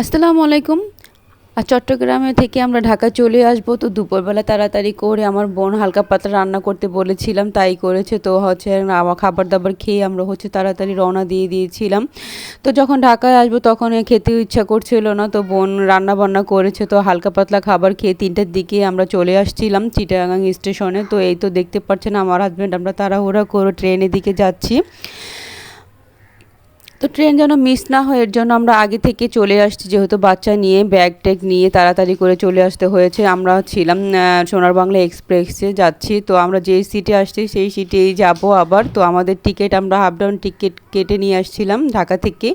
আসসালামু আলাইকুম। আর চট্টগ্রামে থেকে আমরা ঢাকা চলে আসব। তো দুপুরবেলা তাড়াতাড়ি করে আমার বোন হালকা পাতলা রান্না করতে বলেছিলাম, তাই করেছে। তো হচ্ছে আমার খাবার দাবার খেয়ে আমরা হচ্ছে তাড়াতাড়ি রওনা দিয়ে দিয়েছিলাম। তো যখন ঢাকায় আসব তখন খেতে ইচ্ছা করছিল না। তো বোন রান্না বান্না করেছে, তো হালকা পাতলা খাবার খেয়ে তিনটার দিকে আমরা চলে আসছিলাম চিটাগাং স্টেশনে। তো এই তো দেখতে পাচ্ছেন, আমার হাজব্যান্ড আমরা তাড়াহুড়া করে ট্রেনের দিকে যাচ্ছি। তো ট্রেন যেন মিস না হয়, এর জন্য আমরা আগে থেকে চলে আসছি, যেহেতু বাচ্চা নিয়ে ব্যাগ ট্যাগ নিয়ে তাড়াতাড়ি করে চলে আসতে হয়েছে। আমরা ছিলাম সোনার বাংলা এক্সপ্রেসে যাচ্ছি। তো আমরা যেই সিটে আসছি, সেই সিটেই যাব আবার। তো আমাদের টিকিট আমরা হাফ ডাউন টিকিট কেটে নিয়ে আসছিলাম ঢাকা থেকে।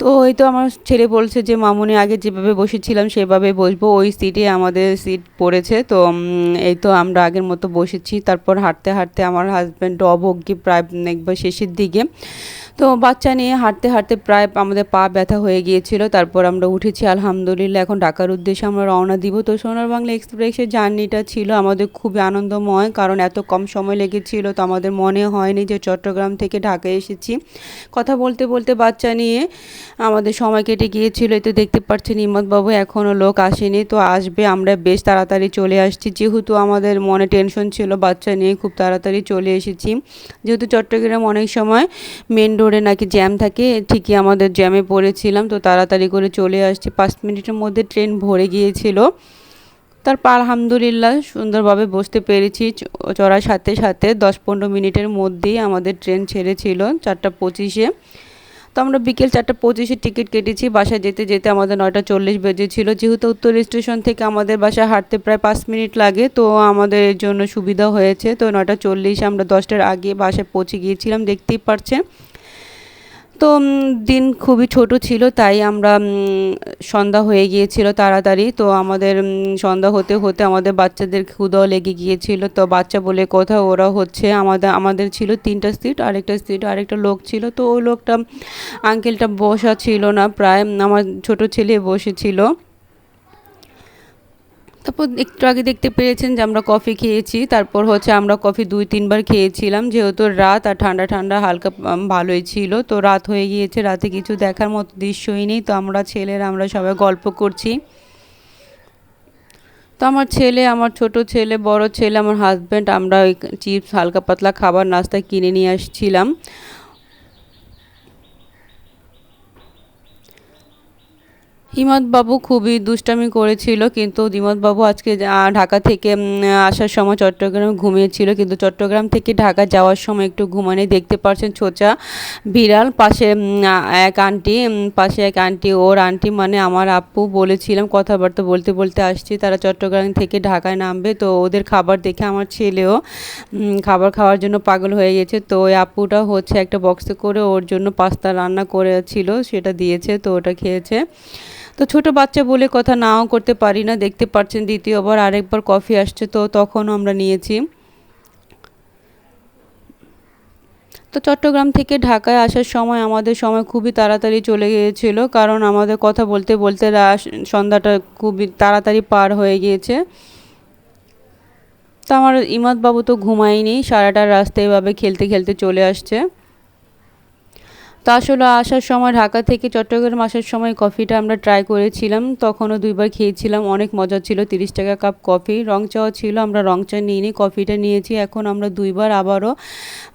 তো ওই তো আমার ছেলে বলছে যে, মামুনি, আগে যেভাবে বসেছিলাম, সেভাবে বসবো। ওই সিটে আমাদের সিট পড়েছে। তো এই তো আমরা আগের মতো বসেছি। তারপর হাঁটতে হাঁটতে আমার হাজব্যান্ড অবজ্ঞি প্রায়, একবার শেষের দিকে। তো বাচ্চা নিয়ে হাঁটতে হাঁটতে প্রায় আমাদের পা ব্যথা হয়ে গিয়েছিল। তারপর আমরা উঠেছি, আলহামদুলিল্লাহ। এখন ঢাকার উদ্দেশ্যে আমরা রওনা দিব। তো সোনার বাংলা এক্সপ্রেসের জার্নিটা ছিল আমাদের খুবই আনন্দময়, কারণ এত কম সময় লেগেছিল তো আমাদের মনে হয়নি যে চট্টগ্রাম থেকে ঢাকায় এসেছি। কথা বলতে বলতে বাচ্চা নিয়ে আমাদের সময় কেটে গিয়েছিল। তো দেখতে পাচ্ছেন ইমতবাবু এখনও লোক আসেনি। তো আসবে, আমরা বেশ তাড়াতাড়ি চলে আসছি। যেহেতু আমাদের মনে টেনশন ছিল, বাচ্চা নিয়ে খুব তাড়াতাড়ি চলে এসেছি। যেহেতু চট্টগ্রাম অনেক সময় মেন রোডে নাকি জ্যাম থাকে ঠিকই আমাদের জ্যামে পড়েছিলাম, তো তাড়াতাড়ি করে চলে আসছি। পাঁচ মিনিটের মধ্যে ট্রেন ভরে গিয়েছিল। তারপর আলহামদুলিল্লাহ সুন্দরভাবে বসতে পেরেছি। চড়ার সাথে সাথে দশ পনেরো মিনিটের মধ্যেই আমাদের ট্রেন ছেড়েছিল চারটা পঁচিশে। তো আমরা বিকেল চারটা পঁচিশে টিকিট কেটেছি। বাসায় যেতে যেতে আমাদের নয়টা চল্লিশ বেজেছিল। যেহেতু উত্তর স্টেশন থেকে আমাদের বাসায় হাঁটতে প্রায় পাঁচ মিনিট লাগে, তো আমাদের জন্য সুবিধা হয়েছে। তো নয়টা চল্লিশে আমরা দশটার আগে বাসায় পৌঁছে গিয়েছিলাম, দেখতেই পারছেন। তো দিন খুবই ছোট ছিল, তাই আমরা সন্ধ্যা হয়ে গিয়েছিল তাড়াতাড়ি। তো আমাদের সন্ধ্যা হতে হতে আমাদের বাচ্চাদের ক্ষুদাও লেগে গিয়েছিল। তো বাচ্চা বলে কথা, ওরা হচ্ছে আমাদের আমাদের ছিল তিনটা সিট, আরেকটা সিট, আরেকটা লোক ছিল। তো ওই লোকটা, আঙ্কেলটা বসা ছিল না, প্রায় আমার ছোট ছেলে বসেছিল। তারপর একটু আগে দেখতে পেরেছেন যে আমরা কফি খেয়েছি, তারপর হচ্ছে আমরা কফি দুই, তিনবার খেয়েছিলাম। যেহেতু রাত আর ঠান্ডা ঠান্ডা হালকা ভালোই ছিল, তো রাত হয়ে গিয়েছে, রাতে কিছু দেখার মতো দৃশ্যই নেই। তো আমরা ছেলেরা, আমরা সবাই গল্প করছি। তো আমার ছেলে, আমার ছোট ছেলে, বড় ছেলে, আমার হাজব্যান্ড আমরা ওই চিপস, হালকা পাতলা খাবার, নাস্তা কিনে নিয়ে আসছিলাম। বাবু খুবই দুষ্টামি করেছিল, কিন্তু বাবু আজকে ঢাকা থেকে আসার সময় চট্টগ্রামে ঘুমিয়েছিল, কিন্তু চট্টগ্রাম থেকে ঢাকা যাওয়ার সময় একটু ঘুমানে দেখতে পাচ্ছেন ছোচা বিড়াল, পাশে এক আন্টি পাশে এক আন্টি, ওর আন্টি মানে আমার আপু বলেছিলাম কথাবার্তা বলতে বলতে আসছি, তারা চট্টগ্রাম থেকে ঢাকায় নামবে, তো ওদের খাবার দেখে আমার ছেলেও খাবার খাওয়ার জন্য পাগল হয়ে গেছে, তো ওই আপুটা হচ্ছে একটা বক্সে করে ওর জন্য পাস্তা রান্না করেছিল, সেটা দিয়েছে, তো ওটা খেয়েছে। তো ছোট বাচ্চা বলে কথা নাও করতে পারি না। দেখতে পাচ্ছেন দ্বিতীয়বার আরেকবার কফি আসছে, তো তখনও আমরা নিয়েছি। তো চট্টগ্রাম থেকে ঢাকায় আসার সময়, আমাদের সময় খুবই তাড়াতাড়ি চলে গিয়েছিল, কারণ আমাদের কথা বলতে বলতে সন্ধ্যাটা খুবই তাড়াতাড়ি পার হয়ে গিয়েছে। তো আমার ইমাদবাবু তো ঘুমায়নি, সারাটা রাস্তা এভাবে খেলতে খেলতে চলে আসছে। তো আসলে আসার সময় ঢাকা থেকে চট্টগ্রাম আসার সময় কফিটা আমরা ট্রাই করেছিলাম। তখনও দুইবার খেয়েছিলাম, অনেক মজা ছিল। তিরিশ টাকা কাপ কফি রং চাও ছিল, আমরা রং চা নিয়ে নিই কফিটা নিয়েছি। এখন আমরা দুইবার আবারও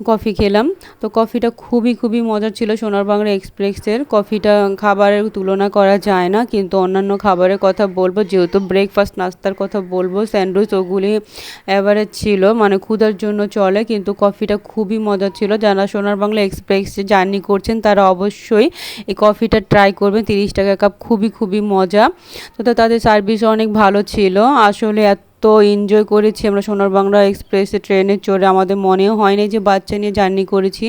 কফি খেলাম। তো কফিটা খুবই খুবই মজা ছিল সোনার বাংলা এক্সপ্রেসের। কফিটা খাবারের তুলনা করা যায় না, কিন্তু অন্যান্য খাবারের কথা বলব, যেহেতু ব্রেকফাস্ট নাস্তার কথা বলব স্যান্ডউইচ ওগুলি অ্যাভারেজ ছিল মানে ক্ষুধার জন্য চলে, কিন্তু কফিটা খুবই মজা ছিল। যারা সোনার বাংলা এক্সপ্রেসে জার্নি করছেন তারা অবশ্যই এই কফিটা ট্রাই করবেন তিরিশ টাকা কাপ খুবই খুবই মজা। তো তাদের সার্ভিস অনেক ভালো ছিল। আসলে এত তো এনজয় করেছি আমরা সোনার বাংলা এক্সপ্রেসে ট্রেনে চড়ে। আমাদের মনেও হয়নি যে বাচ্চা নিয়ে জার্নি করেছি।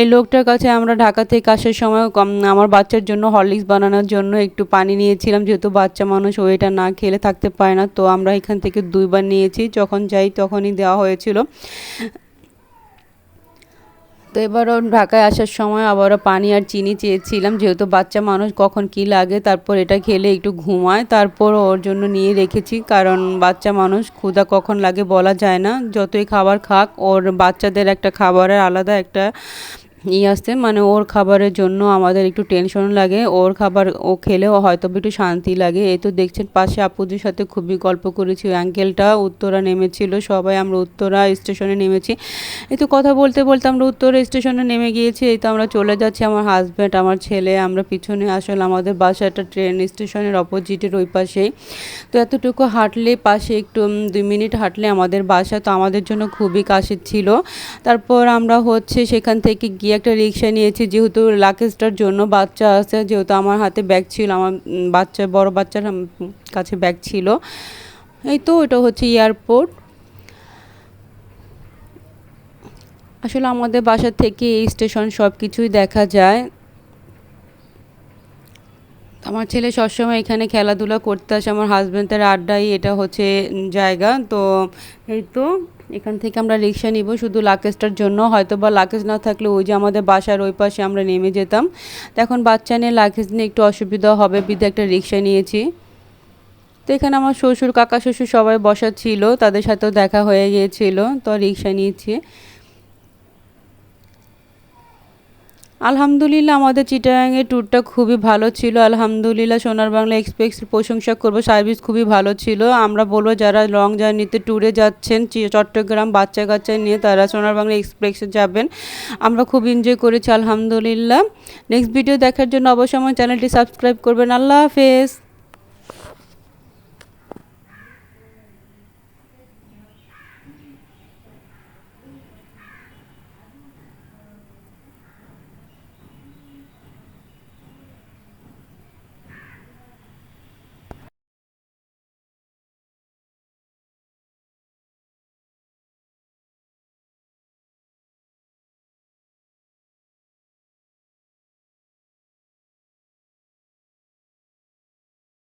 এই লোকটার কাছে আমরা ঢাকা থেকে আসার সময় আমার বাচ্চার জন্য হরলিক্স বানানোর জন্য একটু পানি নিয়েছিলাম। যেহেতু বাচ্চা মানুষ ওইটা না খেলে থাকতে পারে না। তো আমরা এখান থেকে দুইবার নিয়েছি। যখন যাই তখনই দেওয়া হয়েছিল। তো এবারও ঢাকায় আসার সময় আবারও পানি আর চিনি চেয়েছিলাম। যেহেতু বাচ্চা মানুষ, কখন কি লাগে, তারপর এটা খেলে একটু ঘুমায়। তারপর ওর জন্য নিয়ে রেখেছি, কারণ বাচ্চা মানুষ, ক্ষুধা কখন লাগে বলা যায় না। যতই খাবার খাক, ওর বাচ্চাদের একটা খাবারের আলাদা একটা নিয়ে আসতে। মানে ওর খাবারের জন্য আমাদের একটু টেনশন লাগে। ওর খাবার ও খেলেও হয়তো একটু শান্তি লাগে। এই তো দেখছেন পাশে আপুদের সাথে খুবই গল্প করেছি। ওই আঙ্কেলটা উত্তরা নেমেছিল। সবাই আমরা উত্তরা স্টেশনে নেমেছি। এই তো কথা বলতে বলতে আমরা উত্তরা স্টেশনে নেমে গিয়েছি। এই তো আমরা চলে যাচ্ছি আমার হাজব্যান্ড আমার ছেলে। আমরা পিছনে আসলে আমাদের বাসাটা ট্রেন স্টেশনের অপোজিটের ওই পাশেই। তো এতটুকু হাঁটলে পাশে একটু দুই মিনিট হাঁটলে আমাদের বাসা তো আমাদের জন্য খুবই কাছের ছিল। তারপর আমরা হচ্ছে সেখান থেকে গিয়ে একটা রিক্সা নিয়েছি, যেহেতু লাকেজটার জন্য বাচ্চা আছে, যেহেতু আমার হাতে ব্যাগ ছিল, আমার বাচ্চা, বড় বাচ্চার কাছে ব্যাগ ছিল। এই তো এটা হচ্ছে এয়ারপোর্ট আসলে আমাদের বাসা থেকে এই স্টেশন সব কিছুই দেখা যায়। আমার ছেলে সবসময় এখানে খেলাধুলা করতে আসে, আমার হাজব্যান্ডের আড্ডাই এটা হচ্ছে জায়গা, তো এই তো এখান থেকে আমরা রিক্সা নিব, শুধু লাকেজটার জন্য। হয়তো বা লাকেজ না থাকলে ওই যে আমাদের বাসার ওই পাশে আমরা নেমে যেতাম। তো এখন বাচ্চা নিয়ে লাকেজ নিয়ে একটু অসুবিধা হবে, বিধে একটা রিক্সা নিয়েছি। তো এখানে আমার শ্বশুর, কাকা শ্বশুর সবাই বসা ছিল, তাদের সাথেও দেখা হয়ে গিয়েছিল, তো রিক্সা নিয়েছি। আলহামদুলিল্লাহ, আমাদের চিটাগাংয়ের ট্যুরটা খুবই ভালো ছিল। আলহামদুলিল্লাহ, সোনার বাংলা এক্সপ্রেস প্রশংসা করব সার্ভিস খুবই ভালো ছিল। আমরা বলব, যারা লং জার্নিতে ট্যুরে যাচ্ছেন চট্টগ্রাম বাচ্চা কাচ্চা নিয়ে, তারা সোনার বাংলা এক্সপ্রেসে যাবেন। আমরা খুব এনজয় করেছি, আলহামদুলিল্লাহ। নেক্সট ভিডিও দেখার জন্য অবশ্যই আমার চ্যানেলটি সাবস্ক্রাইব করবেন। আল্লাহ হাফেজ।